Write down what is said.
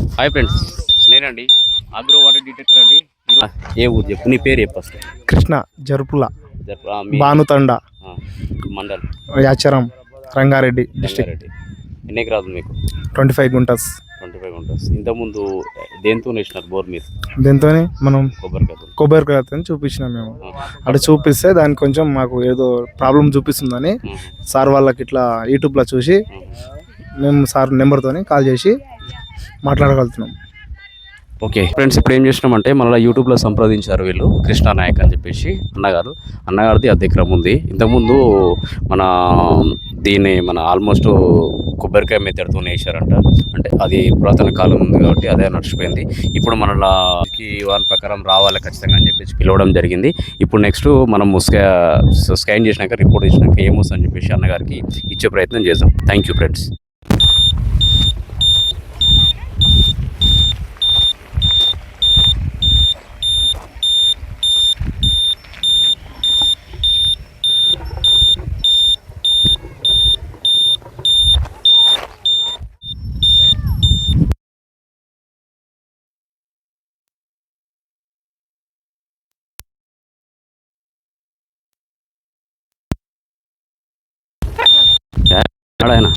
Hi friends నేనండి. Agro water detector అండి. ఏ ఊరు చెప్పు? నీ పేరు చెప్పు ఫస్ట్ కృష్ణ జరుపుల. భానుతండ మండల్. యాచరం రంగారెడ్డి డిస్టిక్. ఎన్ని ఎకరాలు మీకు? Twenty five guntas. Twenty five ఉంటుంది ఇంతకుముందు దేంతో వేసినారు బోర్ మీద? దీంతో మనం కొబ్బరికాయతో. కొబ్బరికాయతో చూపించినాం మేము. అక్కడ చూపిస్తే దానికి కొంచెం మాకు ఏదో ప్రాబ్లం చూపిస్తుందని సార్ వాళ్ళకి ఇట్లా యూట్యూబ్లో చూసి మేము సార్ నెంబర్తోని కాల్ చేసి మాట్లాడగలుగుతున్నాం. ఓకే. ఫ్రెండ్స్ ఇప్పుడు ఏం చేసినామంటే మళ్ళీ యూట్యూబ్లో సంప్రదించారు వీళ్ళు కృష్ణా నాయక్ అని చెప్పేసి అన్నగారు. అన్నగారిది అద్దె ఉంది. ఇంతకుముందు మన దీన్ని మన ఆల్మోస్ట్ కొబ్బరికాయ మెత్తడితో వేసారంట అంటే అది పురాతన కాలం ఉంది కాబట్టి అదే నడిచిపోయింది. ఇప్పుడు మనకి వాని ప్రకారం రావాలి ఖచ్చితంగా అని చెప్పేసి పిలవడం జరిగింది. ఇప్పుడు నెక్స్ట్ మనం స్కా స్కాన్ చేసినాక రిపోర్ట్ చేసినాక ఏమొస్తుందని చెప్పేసి అన్నగారికి ఇచ్చే ప్రయత్నం చేద్దాం. Thank you friends. ఆయన